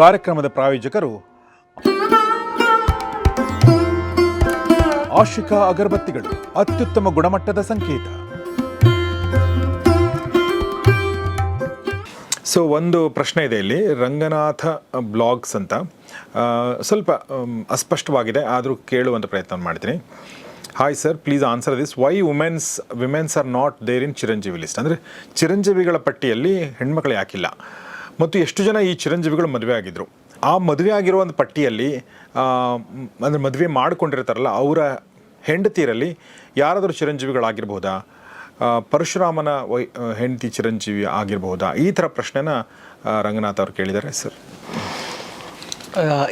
ಕಾರ್ಯಕ್ರಮದ ಪ್ರಾಯೋಜಕರು ಆಶಿಕಾ ಅಗರಬತ್ತಿಗಳು, ಅತ್ಯುತ್ತಮ ಗುಣಮಟ್ಟದ ಸಂಕೇತ. ಸೊ ಒಂದು ಪ್ರಶ್ನೆ ಇದೆ ಇಲ್ಲಿ. ರಂಗನಾಥ ಬ್ಲಾಗ್ಸ್ ಅಂತ. ಸ್ವಲ್ಪ ಅಸ್ಪಷ್ಟವಾಗಿದೆ. ಆದರೂ ಕೇಳುವಂಥ ಪ್ರಯತ್ನ ಮಾಡ್ತೀನಿ. Hi sir please answer this why womens womens are not there in chiranjeevi list ಅಂದರೆ, ಚಿರಂಜೀವಿಗಳ ಪಟ್ಟಿಯಲ್ಲಿ ಹೆಣ್ಮಕ್ಳು ಯಾಕಿಲ್ಲ? ಮತ್ತು ಎಷ್ಟು ಜನ ಈ ಚಿರಂಜೀವಿಗಳು ಮದುವೆ ಆಗಿದ್ರು? ಆ ಮದುವೆ ಆಗಿರೋ ಒಂದು ಪಟ್ಟಿಯಲ್ಲಿ ಅಂದರೆ ಮದುವೆ ಮಾಡಿಕೊಂಡಿರ್ತಾರಲ್ಲ, ಅವರ ಹೆಂಡತಿಯರಲ್ಲಿ ಯಾರಾದರೂ ಚಿರಂಜೀವಿಗಳಾಗಿರ್ಬೋದಾ? ಪರಶುರಾಮನ ವೈ ಹೆಂಡತಿ ಚಿರಂಜೀವಿ ಆಗಿರಬಹುದಾ ಈ ಥರ ಪ್ರಶ್ನೆನ ರಂಗನಾಥ್ ಅವರು ಕೇಳಿದ್ದಾರೆ, ಸರ್.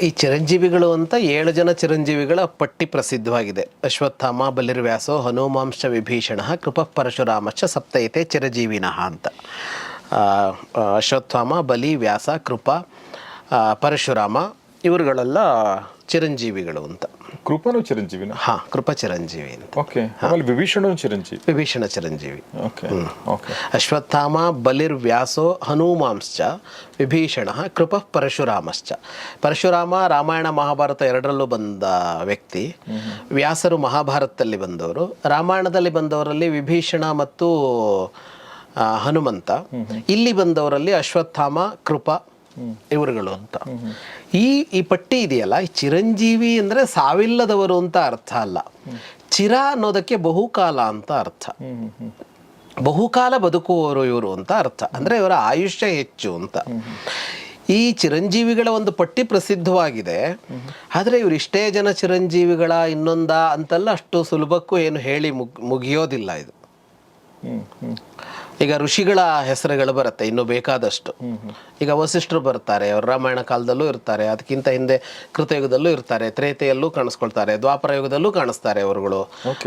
ಈ ಚಿರಂಜೀವಿಗಳು ಅಂತ ಏಳು ಜನ ಚಿರಂಜೀವಿಗಳ ಪಟ್ಟಿ ಪ್ರಸಿದ್ಧವಾಗಿದೆ. ಅಶ್ವತ್ಥಾಮ, ಬಲಿರ್ವ್ಯಾಸೋ ಹನುಮಾಂಶ ವಿಭೀಷಣ, ಕೃಪಃ ಪರಶುರಾಮಶ್ಚ ಸಪ್ತೈತೆ ಚಿರಜೀವಿನಃ ಅಂತ. ಅಶ್ವತ್ಥಾಮ ಬಲಿ ವ್ಯಾಸ ಕೃಪ ಪರಶುರಾಮ ಇವರುಗಳೆಲ್ಲ ಚಿರಂಜೀವಿಗಳು ಅಂತ. ಕೃಪನು ಚಿರಂಜೀವಿ ಹಾ ಕೃಪ ಚಿರಂಜೀವಿ ಅಂತ. ಓಕೆ ಆಮೇಲೆ ವಿಭೀಷಣನು ಚಿರಂಜೀವಿ. ವಿಭೀಷಣ ಚಿರಂಜೀವಿ. Okay okay. ಅಶ್ವತ್ಥಾಮ ಬಲಿರ್ವ್ಯಾಸೋ ಹನುಮಾಂಶ್ಚ ವಿಭೀಷಣ ಕೃಪ ಪರಶುರಾಮಶ್ಚ. ಪರಶುರಾಮ ರಾಮಾಯಣ ಮಹಾಭಾರತ ಎರಡರಲ್ಲೂ ಬಂದ ವ್ಯಕ್ತಿ. ವ್ಯಾಸರು ಮಹಾಭಾರತದಲ್ಲಿ ಬಂದವರು. ರಾಮಾಯಣದಲ್ಲಿ ಬಂದವರಲ್ಲಿ ವಿಭೀಷಣ ಮತ್ತು ಹನುಮಂತ. ಇಲ್ಲಿ ಬಂದವರಲ್ಲಿ ಅಶ್ವತ್ಥಾಮ, ಕೃಪ ಇವರುಗಳು ಅಂತ. ಈ ಈ ಪಟ್ಟಿ ಇದೆಯಲ್ಲ ಚಿರಂಜೀವಿ ಅಂದರೆ ಸಾವಿಲ್ಲದವರು ಅಂತ ಅರ್ಥ ಅಲ್ಲ. ಚಿರ ಅನ್ನೋದಕ್ಕೆ ಬಹುಕಾಲ ಅಂತ ಅರ್ಥ. ಬಹುಕಾಲ ಬದುಕುವವರು ಇವರು ಅಂತ ಅರ್ಥ. ಅಂದರೆ ಇವರ ಆಯುಷ್ಯ ಹೆಚ್ಚು ಅಂತ. ಈ ಚಿರಂಜೀವಿಗಳ ಒಂದು ಪಟ್ಟಿ ಪ್ರಸಿದ್ಧವಾಗಿದೆ. ಆದರೆ ಇವರು ಇಷ್ಟೇ ಜನ ಚಿರಂಜೀವಿಗಳ ಇನ್ನೊಂದ ಅಂತೆಲ್ಲ ಅಷ್ಟು ಸುಲಭಕ್ಕೂ ಏನು ಹೇಳಿ ಮುಗ್, ಮುಗಿಯೋದಿಲ್ಲ ಇದು. ಈಗ ಋಷಿಗಳ ಹೆಸರುಗಳು ಬರುತ್ತೆ ಇನ್ನು ಬೇಕಾದಷ್ಟು. ಈಗ ವಸಿಷ್ಠರು ಬರ್ತಾರೆ ಅವರು ರಾಮಾಯಣ ಕಾಲದಲ್ಲೂ ಇರ್ತಾರೆ ಅದಕ್ಕಿಂತ ಹಿಂದೆ ಕೃತಯುಗದಲ್ಲೂ ಇರ್ತಾರೆ ತ್ರೇತೆಯಲ್ಲೂ ಕಾಣಿಸ್ಕೊಳ್ತಾರೆ ದ್ವಾಪರ ಯುಗದಲ್ಲೂ ಕಾಣಿಸ್ತಾರೆ ಅವರುಗಳು.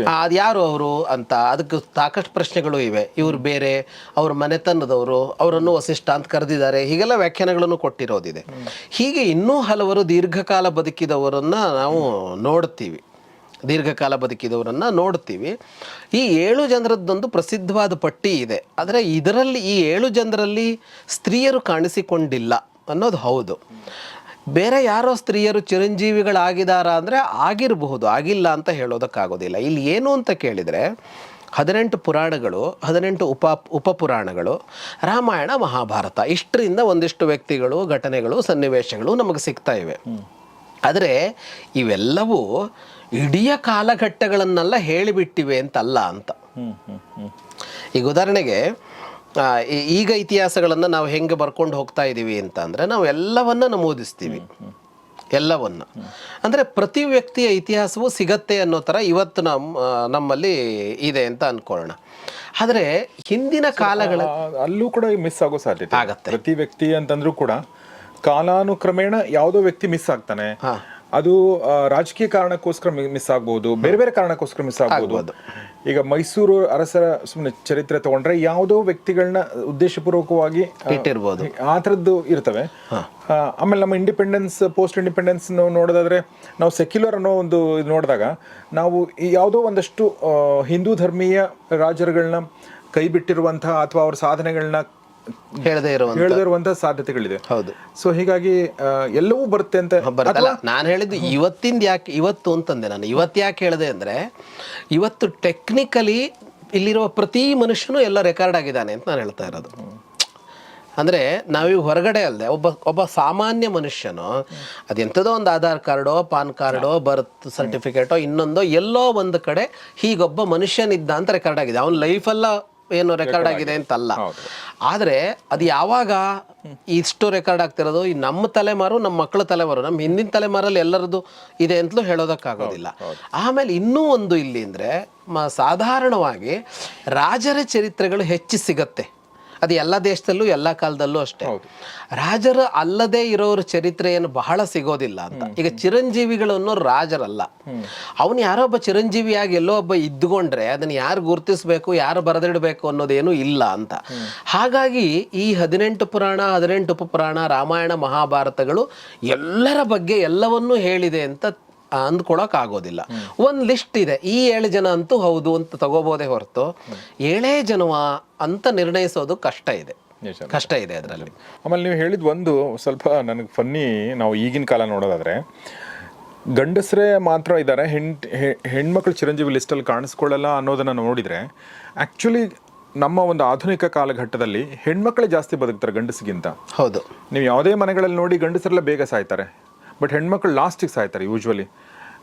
ಅದು ಯಾರು ಅವರು ಅಂತ ಅದಕ್ಕೆ ಸಾಕಷ್ಟು ಪ್ರಶ್ನೆಗಳು ಇವೆ. ಇವರು ಬೇರೆ ಅವ್ರ ಮನೆತನದವರು ಅವರನ್ನು ವಸಿಷ್ಠ ಅಂತ ಕರೆದಿದ್ದಾರೆ ಹೀಗೆಲ್ಲ ವ್ಯಾಖ್ಯಾನಗಳನ್ನು ಕೊಟ್ಟಿರೋದಿದೆ. ಹೀಗೆ ಇನ್ನೂ ಹಲವರು ದೀರ್ಘಕಾಲ ಬದುಕಿದವರನ್ನ ನಾವು ನೋಡ್ತೀವಿ. ದೀರ್ಘಕಾಲ ಬದುಕಿದವರನ್ನು ನೋಡ್ತೀವಿ. ಈ ಏಳು ಜನರದ್ದೊಂದು ಪ್ರಸಿದ್ಧವಾದ ಪಟ್ಟಿ ಇದೆ. ಆದರೆ ಇದರಲ್ಲಿ ಈ ಏಳು ಜನರಲ್ಲಿ ಸ್ತ್ರೀಯರು ಕಾಣಿಸಿಕೊಂಡಿಲ್ಲ ಅನ್ನೋದು ಹೌದು. ಬೇರೆ ಯಾರೋ ಸ್ತ್ರೀಯರು ಚಿರಂಜೀವಿಗಳಾಗಿದಾರ ಅಂದರೆ ಆಗಿರಬಹುದು ಆಗಿಲ್ಲ ಅಂತ ಹೇಳೋದಕ್ಕಾಗೋದಿಲ್ಲ. ಇಲ್ಲಿ ಏನು ಅಂತ ಕೇಳಿದರೆ ಹದಿನೆಂಟು ಪುರಾಣಗಳು ಹದಿನೆಂಟು ಉಪ ಉಪಪುರಾಣಗಳು ರಾಮಾಯಣ ಮಹಾಭಾರತ ಇಷ್ಟರಿಂದ ಒಂದಿಷ್ಟು ವ್ಯಕ್ತಿಗಳು ಘಟನೆಗಳು ಸನ್ನಿವೇಶಗಳು ನಮಗೆ ಸಿಗ್ತಾ ಇವೆ. ಆದರೆ ಇವೆಲ್ಲವೂ ಇಡೀ ಕಾಲಘಟ್ಟಗಳನ್ನೆಲ್ಲ ಹೇಳಿಬಿಟ್ಟಿವೆ ಅಂತಲ್ಲ ಅಂತ. ಈಗ ಉದಾಹರಣೆಗೆ ಈಗ ಇತಿಹಾಸಗಳನ್ನು ನಾವು ಹೆಂಗೆ ಬರ್ಕೊಂಡು ಹೋಗ್ತಾ ಇದ್ದೀವಿ ಅಂತ ಅಂದರೆ ನಾವು ಎಲ್ಲವನ್ನ ನಮೂದಿಸ್ತೀವಿ. ಎಲ್ಲವನ್ನು. ಅಂದರೆ ಪ್ರತಿ ವ್ಯಕ್ತಿಯ ಇತಿಹಾಸವು ಸಿಗತ್ತೆ ಅನ್ನೋ ಥರ ಇವತ್ತು ನಮ್ಮ ನಮ್ಮಲ್ಲಿ ಇದೆ ಅಂತ ಅನ್ಕೊಳ್ಳೋಣ. ಆದರೆ ಹಿಂದಿನ ಕಾಲಗಳ ಅಲ್ಲೂ ಕೂಡ ಮಿಸ್ ಆಗೋ ಸಾಧ್ಯತೆ ಆಗತ್ತೆ. ಪ್ರತಿ ವ್ಯಕ್ತಿ ಅಂತಂದ್ರೂ ಕೂಡ ಕಾಲಾನುಕ್ರಮೇಣ ಯಾವುದೋ ವ್ಯಕ್ತಿ ಮಿಸ್ ಆಗ್ತಾನೆ. ಅದು ರಾಜಕೀಯ ಕಾರಣಕ್ಕೋಸ್ಕರ ಮಿಸ್ ಆಗ್ಬೋದು ಬೇರೆ ಬೇರೆ ಕಾರಣಕ್ಕೋಸ್ಕರ ಮಿಸ್ ಆಗ್ಬೋದು. ಈಗ ಮೈಸೂರು ಅರಸರ ಸುಮ್ಮನೆ ಚರಿತ್ರೆ ತಗೊಂಡ್ರೆ ಯಾವುದೋ ವ್ಯಕ್ತಿಗಳನ್ನ ಉದ್ದೇಶಪೂರ್ವಕವಾಗಿ ಇಟ್ಟಿರ್ಬೋದು. ಆ ಥರದ್ದು ಇರ್ತವೆ. ಆಮೇಲೆ ನಮ್ಮ ಇಂಡಿಪೆಂಡೆನ್ಸ್ ಪೋಸ್ಟ್ ಇಂಡಿಪೆಂಡೆನ್ಸ್ ನೋಡೋದಾದ್ರೆ ನಾವು ಸೆಕ್ಯುಲರ್ ಅನ್ನೋ ಒಂದು ಇದು ನೋಡಿದಾಗ ನಾವು ಯಾವುದೋ ಒಂದಷ್ಟು ಹಿಂದೂ ಧರ್ಮೀಯ ರಾಜರುಗಳನ್ನ ಕೈ ಬಿಟ್ಟಿರುವಂತಹ ಅಥವಾ ಅವ್ರ ಸಾಧನೆಗಳನ್ನ ಹೇಳದೇ ಇರುವಂತ ಹೇಳದೇ ಇರುವಂತಹ ಸಾಧ್ಯತೆಗಳಿದೆ. ಹೌದು. ಸೊ ಹೀಗಾಗಿ ಆ, ಎಲ್ಲವೂ ಬರುತ್ತೆ ಅಂತ ಬರ್ತಲ್ಲ ನಾನು ಹೇಳಿದ್ದು ಇವತ್ತಿಂದ ಯಾಕೆ ಇವತ್ತು ಅಂತಂದೆ ನಾನು. ಇವತ್ತು ಯಾಕೆ ಹೇಳಿದೆ ಅಂದರೆ ಇವತ್ತು ಟೆಕ್ನಿಕಲಿ ಇಲ್ಲಿರುವ ಪ್ರತಿ ಮನುಷ್ಯನೂ ಎಲ್ಲ ರೆಕಾರ್ಡ್ ಆಗಿದ್ದಾನೆ ಅಂತ ನಾನು ಹೇಳ್ತಾ ಇರೋದು. ಅಂದರೆ ನಾವೀಗ ಹೊರಗಡೆ ಅಲ್ಲದೆ ಒಬ್ಬ ಒಬ್ಬ ಸಾಮಾನ್ಯ ಮನುಷ್ಯನು ಅದೆಂಥದೋ ಒಂದು ಆಧಾರ್ ಕಾರ್ಡೋ ಪಾನ್ ಕಾರ್ಡೋ ಬರ್ತ್ ಸರ್ಟಿಫಿಕೇಟೋ ಇನ್ನೊಂದೋ ಎಲ್ಲೋ ಒಂದು ಕಡೆ ಹೀಗೊಬ್ಬ ಮನುಷ್ಯನಿದ್ದ ಅಂತ ರೆಕಾರ್ಡ್ ಆಗಿದೆ. ಅವನ ಲೈಫೆಲ್ಲ ಏನು ರೆಕಾರ್ಡ್ ಆಗಿದೆ. ಅಂತಲ್ಲ. ಆದರೆ ಅದು ಯಾವಾಗ ಇಷ್ಟು ರೆಕಾರ್ಡ್ ಆಗ್ತಿರೋದು? ಈ ನಮ್ಮ ತಲೆಮಾರು ನಮ್ಮ ಮಕ್ಕಳ ತಲೆಮಾರು ನಮ್ಮ ಹಿಂದಿನ ತಲೆಮಾರಲ್ಲಿ ಎಲ್ಲರದ್ದು ಇದೆ ಅಂತಲೂ ಹೇಳೋದಕ್ಕಾಗೋದಿಲ್ಲ. ಆಮೇಲೆ ಇನ್ನೂ ಒಂದು ಇಲ್ಲಿ ಅಂದರೆ ಸಾಧಾರಣವಾಗಿ ರಾಜರ ಚರಿತ್ರೆಗಳು ಹೆಚ್ಚು ಸಿಗತ್ತೆ. ಅದು ಎಲ್ಲ ದೇಶದಲ್ಲೂ ಎಲ್ಲ ಕಾಲದಲ್ಲೂ ಅಷ್ಟೇ. ರಾಜರು ಅಲ್ಲದೆ ಇರೋರ ಚರಿತ್ರೆಯನ್ನು ಬಹಳ ಸಿಗೋದಿಲ್ಲ ಅಂತ. ಈಗ ಚಿರಂಜೀವಿಗಳು ಅನ್ನೋರು ರಾಜರಲ್ಲ. ಅವನು ಯಾರೋ ಒಬ್ಬ ಚಿರಂಜೀವಿಯಾಗಿ ಎಲ್ಲೋ ಒಬ್ಬ ಇದ್ದುಕೊಂಡ್ರೆ ಅದನ್ನ ಯಾರು ಗುರುತಿಸಬೇಕು ಯಾರು ಬರೆದಿಡಬೇಕು ಅನ್ನೋದೇನು ಇಲ್ಲ ಅಂತ. ಹಾಗಾಗಿ ಈ ಹದಿನೆಂಟು ಪುರಾಣ ಹದಿನೆಂಟು ಉಪಪುರಾಣ ರಾಮಾಯಣ ಮಹಾಭಾರತಗಳು ಎಲ್ಲರ ಬಗ್ಗೆ ಎಲ್ಲವನ್ನೂ ಹೇಳಿದೆ ಅಂತ ಅಂದ್ಕೊಳಕ್ ಆಗೋದಿಲ್ಲ. ಒಂದು ಲಿಸ್ಟ್ ಇದೆ. ಈ ಏಳು ಜನ ಅಂತೂ ಹೌದು ಅಂತ ತಗೋಬೋದೇ ಹೊರತು ಏಳೇ ಜನವ ಅಂತ ನಿರ್ಣಯಿಸೋದು ಕಷ್ಟ ಇದೆ. ಕಷ್ಟ ಇದೆ ಅದರಲ್ಲಿ. ಆಮೇಲೆ ನೀವು ಹೇಳಿದ ಒಂದು ಸ್ವಲ್ಪ ನನಗೆ ಫನ್ನಿ ನಾವು ಈಗಿನ ಕಾಲ ನೋಡೋದಾದ್ರೆ ಗಂಡಸರೇ ಮಾತ್ರ ಇದ್ದಾರೆ ಹೆಣ್ ಹೆಣ್ಮಕ್ಳು ಚಿರಂಜೀವಿ ಲಿಸ್ಟಲ್ಲಿ ಕಾಣಿಸ್ಕೊಳ್ಳಲ್ಲ ಅನ್ನೋದನ್ನು ನೋಡಿದರೆ ಆ್ಯಕ್ಚುಲಿ ನಮ್ಮ ಒಂದು ಆಧುನಿಕ ಕಾಲಘಟ್ಟದಲ್ಲಿ ಹೆಣ್ಮಕ್ಳೇ ಜಾಸ್ತಿ ಬದುಕ್ತಾರೆ ಗಂಡಸಿಗಿಂತ. ಹೌದು. ನೀವು ಯಾವುದೇ ಮನೆಗಳಲ್ಲಿ ನೋಡಿ ಗಂಡಸರೆಲ್ಲ ಬೇಗ ಸಾಯ್ತಾರೆ. ಬಟ್ ಹೆಣ್ಮಕ್ಳು ಲಾಸ್ಟಿಗೆ ಸಾಯ್ತಾರೆ usually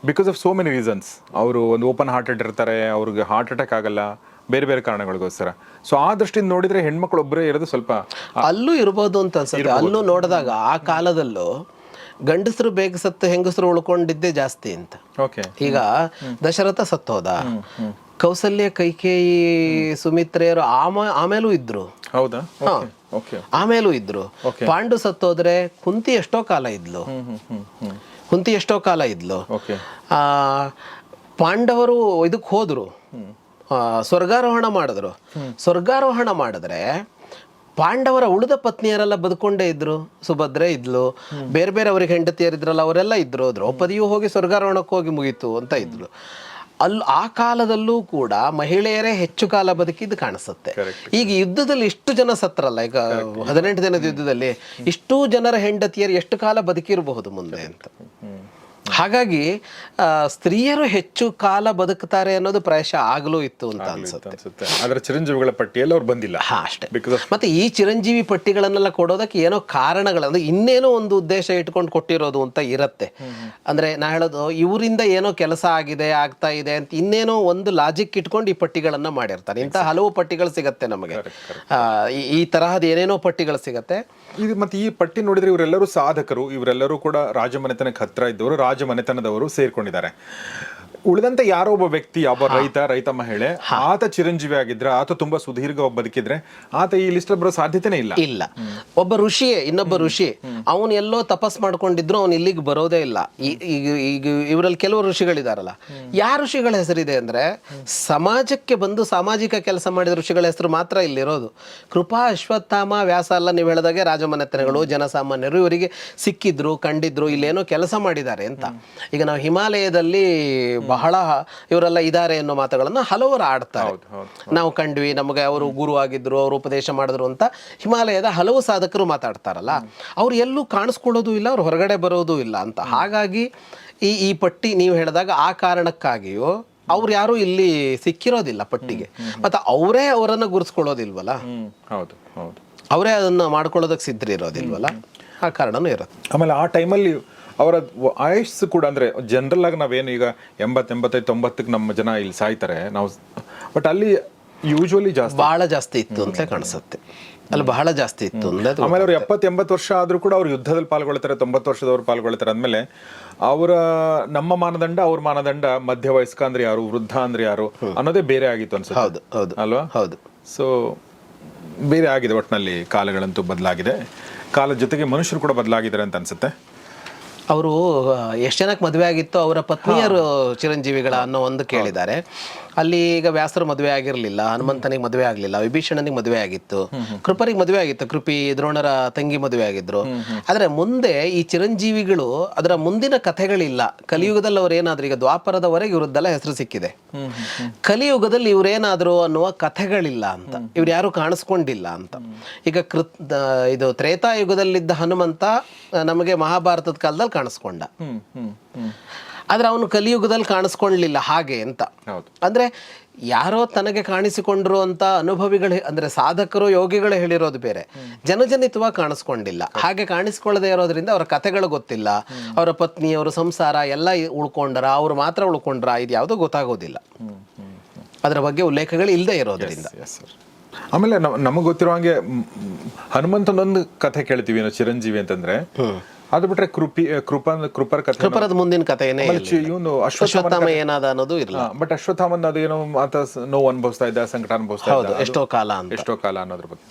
because of so many reasons ಅವರು ಒಂದು ಓಪನ್ ಹಾರ್ಟೆಡ್ ಇರ್ತಾರೆ ಅವ್ರಿಗೆ ಹಾರ್ಟ್ ಅಟ್ಯಾಕ್ ಆಗಲ್ಲ ಬೇರೆ ಬೇರೆ ಕಾರಣಗಳಿಗೋಸ್ಕರ. ಸೊ ಆ ದೃಷ್ಟಿಯಿಂದ ನೋಡಿದ್ರೆ ಹೆಣ್ಮಕ್ಳು ಒಬ್ಬರೇ ಇರೋದು ಸ್ವಲ್ಪ ಅಲ್ಲೂ ಇರ್ಬೋದು ಅಂತ ಅನ್ಸುತ್ತೆ. ಅಲ್ಲೂ ನೋಡಿದಾಗ ಆ ಕಾಲದಲ್ಲೂ ಗಂಡಸರು ಬೇಗ ಸತ್ತು ಹೆಂಗಸರು ಉಳ್ಕೊಂಡಿದ್ದೇ ಜಾಸ್ತಿ ಅಂತ. ಓಕೆ ಈಗ ದಶರಥ ಸತ್ತೋದ. ಕೌಸಲ್ಯ ಕೈಕೇಯಿ ಸುಮಿತ್ರೆಯರು ಆಮ ಆಮೇಲೂ ಇದ್ರು. ಹೌದಾ? ಆಮೇಲೂ ಇದ್ರು. ಪಾಂಡು ಸತ್ತೋದ್ರೆ ಕುಂತಿ ಎಷ್ಟೋ ಕಾಲ ಇದ್ಲು. ಕುಂತಿ ಎಷ್ಟೋ ಕಾಲ ಇದ್ಲು. ಪಾಂಡವರು ಇದಕ್ಕೆ ಹೋದ್ರು. ಸ್ವರ್ಗಾರೋಹಣ ಮಾಡಿದ್ರು. ಸ್ವರ್ಗಾರೋಹಣ ಮಾಡಿದ್ರೆ ಪಾಂಡವರ ಉಳಿದ ಪತ್ನಿಯರೆಲ್ಲ ಬದುಕೊಂಡೇ ಇದ್ರು. ಸುಭದ್ರೆ ಇದ್ಲು. ಬೇರೆ ಬೇರೆ ಅವ್ರಿಗೆ ಹೆಂಡತಿಯರಿದ್ರಲ್ಲ ಅವರೆಲ್ಲ ಇದ್ರು ದ್ರೌಪದಿಯು ಹೋಗಿ ಸ್ವರ್ಗಾರೋಹಣಕ್ಕೆ ಹೋಗಿ ಮುಗೀತು ಅಂತ ಇದ್ಲು. ಅಲ್ಲಿ ಆ ಕಾಲದಲ್ಲೂ ಕೂಡ ಮಹಿಳೆಯರೇ ಹೆಚ್ಚು ಕಾಲ ಬದುಕಿದ್ದು ಕಾಣಿಸುತ್ತೆ. ಈಗ ಯುದ್ಧದಲ್ಲಿ ಇಷ್ಟು ಜನ ಸತ್ರಲ್ಲ ಈಗ ಹದಿನೆಂಟು ದಿನದ ಯುದ್ಧದಲ್ಲಿ ಇಷ್ಟು ಜನರ ಹೆಂಡತಿಯರು ಎಷ್ಟು ಕಾಲ ಬದುಕಿರಬಹುದು ಮುಂದೆ ಅಂತ. ಹಾಗಾಗಿ ಸ್ತ್ರೀಯರು ಹೆಚ್ಚು ಕಾಲ ಬದುಕ್ತಾರೆ ಅನ್ನೋದು ಪ್ರಾಯಶಃ ಆಗಲೂ ಇತ್ತು ಅಂತ ಅನ್ಸುತ್ತೆ. ಅದರ ಚಿರಂಜೀವಿಗಳ ಪಟ್ಟಿಯಲ್ಲಿ ಅವ್ರು ಬಂದಿಲ್ಲ. ಹಾ ಅಷ್ಟೇ. ಮತ್ತೆ ಈ ಚಿರಂಜೀವಿ ಪಟ್ಟಿಗಳನ್ನೆಲ್ಲ ಕೊಡೋದಕ್ಕೆ ಏನೋ ಕಾರಣಗಳು ಅಂದ್ರೆ ಇನ್ನೇನೋ ಒಂದು ಉದ್ದೇಶ ಇಟ್ಕೊಂಡು ಕೊಟ್ಟಿರೋದು ಅಂತ ಇರುತ್ತೆ. ಅಂದ್ರೆ ನಾ ಹೇಳೋದು ಇವರಿಂದ ಏನೋ ಕೆಲಸ ಆಗಿದೆ ಆಗ್ತಾ ಇದೆ ಅಂತ ಇನ್ನೇನೋ ಒಂದು ಲಾಜಿಕ್ ಇಟ್ಕೊಂಡು ಈ ಪಟ್ಟಿಗಳನ್ನ ಮಾಡಿರ್ತಾರೆ. ಇಂಥ ಹಲವು ಪಟ್ಟಿಗಳು ಸಿಗತ್ತೆ ನಮಗೆ. ಈ- ತರಹದ ಏನೇನೋ ಪಟ್ಟಿಗಳು ಸಿಗತ್ತೆ. ಇದು ಮತ್ತೆ ಈ ಪಟ್ಟಿ ನೋಡಿದ್ರೆ ಇವರೆಲ್ಲರೂ ಸಾಧಕರು ಇವರೆಲ್ಲರೂ ಕೂಡ ರಾಜಮನೆತನಕ್ಕೆ ಹತ್ರ ಇದ್ದವರು ರಾಜಮನೆತನದವರು ಸೇರ್ಕೊಂಡಿದ್ದಾರೆ. ಉಳಿದಂತೆ ಯಾರೋ ಒಬ್ಬ ವ್ಯಕ್ತಿ ಒಬ್ಬ ರೈತ ರೈತ ಮಹಿಳೆ ಆತ ಚಿರಂಜೀವಿ ಆಗಿದ್ರೆ ಆತ ತುಂಬಾ ಸುದೀರ್ಘ ಬದುಕಿದ್ರೆ ಆತ ಈ ಲಿಸ್ಟ್ ಬರೋ ಸಾಧ್ಯತೆನೇ ಇಲ್ಲ. ಇಲ್ಲ. ಒಬ್ಬ ಋಷಿಯೇ ಇನ್ನೊಬ್ಬ ಋಷಿ ಅವನು ಎಲ್ಲೋ ತಪಸ್ ಮಾಡ್ಕೊಂಡಿದ್ರು ಅವನು ಇಲ್ಲಿಗೆ ಬರೋದೇ ಇಲ್ಲ. ಈಗ ಈಗ ಇವರಲ್ಲಿ ಕೆಲವು ಋಷಿಗಳಿದಾರಲ್ಲ. ಯಾವ ಋಷಿಗಳ ಹೆಸರಿದೆ ಅಂದ್ರೆ ಸಮಾಜಕ್ಕೆ ಬಂದು ಸಾಮಾಜಿಕ ಕೆಲಸ ಮಾಡಿದ ಋಷಿಗಳ ಹೆಸರು ಮಾತ್ರ ಇಲ್ಲಿರೋದು. ಕೃಪಾ ಅಶ್ವತ್ಥಾಮ ವ್ಯಾಸ ಅಲ್ಲ ನೀವು ಹೇಳಿದಾಗೆ ರಾಜಮನೆತನಗಳು ಜನಸಾಮಾನ್ಯರು ಇವರಿಗೆ ಸಿಕ್ಕಿದ್ರು ಕಂಡಿದ್ರು ಇಲ್ಲೇನೋ ಕೆಲಸ ಮಾಡಿದ್ದಾರೆ ಅಂತ. ಈಗ ನಾವು ಹಿಮಾಲಯದಲ್ಲಿ ಬಹಳ ಇವರೆಲ್ಲ ಇದ್ದಾರೆ ಅನ್ನೋ ಮಾತುಗಳನ್ನು ಹಲವರು ಆಡ್ತಾರೆ. ನಾವು ಕಂಡ್ವಿ ನಮಗೆ ಅವರು ಗುರು ಆಗಿದ್ರು ಅವರು ಉಪದೇಶ ಮಾಡಿದ್ರು ಅಂತ ಹಿಮಾಲಯದ ಹಲವು ಸಾಧಕರು ಮಾತಾಡ್ತಾರಲ್ಲ ಅವ್ರು ಎಲ್ಲೂ ಕಾಣಿಸ್ಕೊಳ್ಳೋದು ಇಲ್ಲ ಅವ್ರು ಹೊರಗಡೆ ಬರೋದು ಇಲ್ಲ ಅಂತ. ಹಾಗಾಗಿ ಈ ಈ ಪಟ್ಟಿ ನೀವು ಹೇಳಿದಾಗ ಆ ಕಾರಣಕ್ಕಾಗಿಯೂ ಅವ್ರು ಯಾರು ಇಲ್ಲಿ ಸಿಕ್ಕಿರೋದಿಲ್ಲ ಪಟ್ಟಿಗೆ. ಮತ್ತೆ ಅವರೇ ಅವರನ್ನ ಗುರುಸ್ಕೊಳ್ಳೋದಿಲ್ವಲ್ಲ ಹೌದು ಹೌದು. ಅವರೇ ಅದನ್ನ ಮಾಡ್ಕೊಳ್ಳೋದಕ್ಕೆ ಸಿದ್ಧರಿರೋದಿಲ್ವಲ್ಲ? ಆ ಕಾರಣನೂ ಇರುತ್ತೆ. ಆಮೇಲೆ ಆ ಟೈಮಲ್ಲಿ ಅವರ ಆಯಸ್ಸು ಕೂಡ ಅಂದರೆ ಜನರಲ್ ಆಗಿ ನಾವೇನು ಈಗ ಎಂಬತ್ತೆಂಬತ್ತೈದು ತೊಂಬತ್ತಕ್ಕೆ ನಮ್ಮ ಜನ ಇಲ್ಲಿ ಸಾಯ್ತಾರೆ ನಾವು ಬಟ್ ಅಲ್ಲಿ ಯೂಶ್ವಲಿ ಜಾಸ್ತಿ. ಬಹಳ ಜಾಸ್ತಿ ಇತ್ತು ಅಂತ ಕಾಣಿಸುತ್ತೆ. ಅಲ್ಲಿ ಬಹಳ ಜಾಸ್ತಿ ಇತ್ತು ಅಂದ್ರೆ ಆಮೇಲೆ ಅವ್ರು ಎಪ್ಪತ್ತು ಎಂಬತ್ತು ವರ್ಷ ಆದರೂ ಕೂಡ ಅವ್ರು ಯುದ್ಧದಲ್ಲಿ ಪಾಲ್ಗೊಳ್ತಾರೆ ತೊಂಬತ್ತು ವರ್ಷದವ್ರು ಪಾಲ್ಗೊಳ್ತಾರೆ ಅಂದಮೇಲೆ ಅವರ ನಮ್ಮ ಮಾನದಂಡ ಅವ್ರ ಮಾನದಂಡ ಮಧ್ಯ ವಯಸ್ಕ ಅಂದ್ರೆ ಯಾರು ವೃದ್ಧ ಅಂದ್ರೆ ಯಾರು ಅನ್ನೋದೇ ಬೇರೆ ಆಗಿತ್ತು ಅನ್ಸುತ್ತೆ. ಹೌದು ಹೌದು ಅಲ್ವಾ? ಹೌದು. ಸೊ ಬೇರೆ ಆಗಿದೆ ಒಟ್ಟಿನಲ್ಲಿ ಕಾಲಗಳಂತೂ ಬದಲಾಗಿದೆ. ಕಾಲದ ಜೊತೆಗೆ ಮನುಷ್ಯರು ಕೂಡ ಬದಲಾಗಿದ್ದಾರೆ ಅಂತ ಅನ್ಸುತ್ತೆ. ಅವರು ಎಷ್ಟು ಜನಕ್ಕೆ ಮದುವೆ ಆಗಿತ್ತು ಅವರ ಪತ್ನಿಯರು ಚಿರಂಜೀವಿಗಳ ಅನ್ನೋ ಒಂದು ಕೇಳಿದ್ದಾರೆ. ಅಲ್ಲಿ ಈಗ ವ್ಯಾಸರು ಮದುವೆ ಆಗಿರಲಿಲ್ಲ ಹನುಮಂತನಿಗೆ ಮದುವೆ ಆಗಲಿಲ್ಲ ವಿಭೀಷಣನಿಗೆ ಮದುವೆ ಆಗಿತ್ತು ಕೃಪರಿಗೆ ಮದುವೆ ಆಗಿತ್ತು ಕೃಪಿ ದ್ರೋಣರ ತಂಗಿ ಮದುವೆ ಆಗಿದ್ರು. ಆದರೆ ಮುಂದೆ ಈ ಚಿರಂಜೀವಿಗಳು ಅದರ ಮುಂದಿನ ಕಥೆಗಳಿಲ್ಲ. ಕಲಿಯುಗದಲ್ಲಿ ಅವ್ರು ಏನಾದ್ರು ಈಗ ದ್ವಾಪರದವರೆಗೆ ಇವರದ್ದೆಲ್ಲ ಹೆಸರು ಸಿಕ್ಕಿದೆ. ಕಲಿಯುಗದಲ್ಲಿ ಇವ್ರೇನಾದ್ರು ಅನ್ನುವ ಕಥೆಗಳಿಲ್ಲ ಅಂತ. ಇವ್ರು ಯಾರು ಕಾಣಿಸ್ಕೊಂಡಿಲ್ಲ ಅಂತ. ಈಗ ಕೃತ್ ಇದು ತ್ರೇತಾಯುಗದಲ್ಲಿದ್ದ ಹನುಮಂತ ನಮಗೆ ಮಹಾಭಾರತದ ಕಾಲದಲ್ಲಿ ಕಾಣಿಸ್ಕೊಂಡ. ಆದ್ರೆ ಅವನು ಕಲಿಯುಗದಲ್ಲಿ ಕಾಣಿಸ್ಕೊಳ್ಳಲಿಲ್ಲ ಹಾಗೆ ಅಂತ. ಹೌದು. ಅಂದ್ರೆ ಯಾರೋ ತನಗೆ ಕಾಣಿಸಿಕೊಂಡ್ರು ಅಂತ ಅನುಭವಿಗಳು ಅಂದರೆ ಸಾಧಕರು ಯೋಗಿಗಳು ಹೇಳಿರೋದು ಬೇರೆ. ಜನಜನಿತವಾಗಿ ಕಾಣಿಸ್ಕೊಂಡಿಲ್ಲ. ಹಾಗೆ ಕಾಣಿಸ್ಕೊಳ್ಳದೆ ಇರೋದ್ರಿಂದ ಅವರ ಕಥೆಗಳು ಗೊತ್ತಿಲ್ಲ. ಅವರ ಪತ್ನಿ ಅವರ ಸಂಸಾರ ಎಲ್ಲ ಉಳ್ಕೊಂಡ್ರ ಅವ್ರು ಮಾತ್ರ ಉಳ್ಕೊಂಡ್ರ ಇದು ಯಾವುದೋ ಗೊತ್ತಾಗೋದಿಲ್ಲ. ಅದರ ಬಗ್ಗೆ ಉಲ್ಲೇಖಗಳು ಇಲ್ಲದೆ ಇರೋದ್ರಿಂದ. ಆಮೇಲೆ ನಮಗೆ ಗೊತ್ತಿರೋ ಹಾಗೆ ಹನುಮಂತನೊಂದು ಕಥೆ ಕೇಳ್ತೀವಿ ನಾವು ಚಿರಂಜೀವಿ ಅಂತಂದ್ರೆ. ಅದು ಬಿಟ್ರೆ ಕೃಪಿ ಕೃಪ ಕೃಪರ ಕಥೆ ಕೃಪರದ ಮುಂದಿನ ಕಥೆನೇ ಇವನು ಅಶ್ವತ್ಥ ಅಶ್ವತ್ಥಾಮ ಏನಾದ ಅನ್ನೋದು ಇಲ್ಲ ಬಟ್ ಅಶ್ವತ್ಥಾಮನ್ ಅದೇನೋ ಏನೋ ಆತ ನೋವು ಅನುಭವಿಸ್ತಾ ಇದ್ದ ಸಂಕಟ ಅನುಭವಿಸ್ತಾ ಇದ್ದ ಎಷ್ಟೋ ಕಾಲ ಎಷ್ಟೋ ಕಾಲ ಅನ್ನೋದ್ರ ಬಗ್ಗೆ.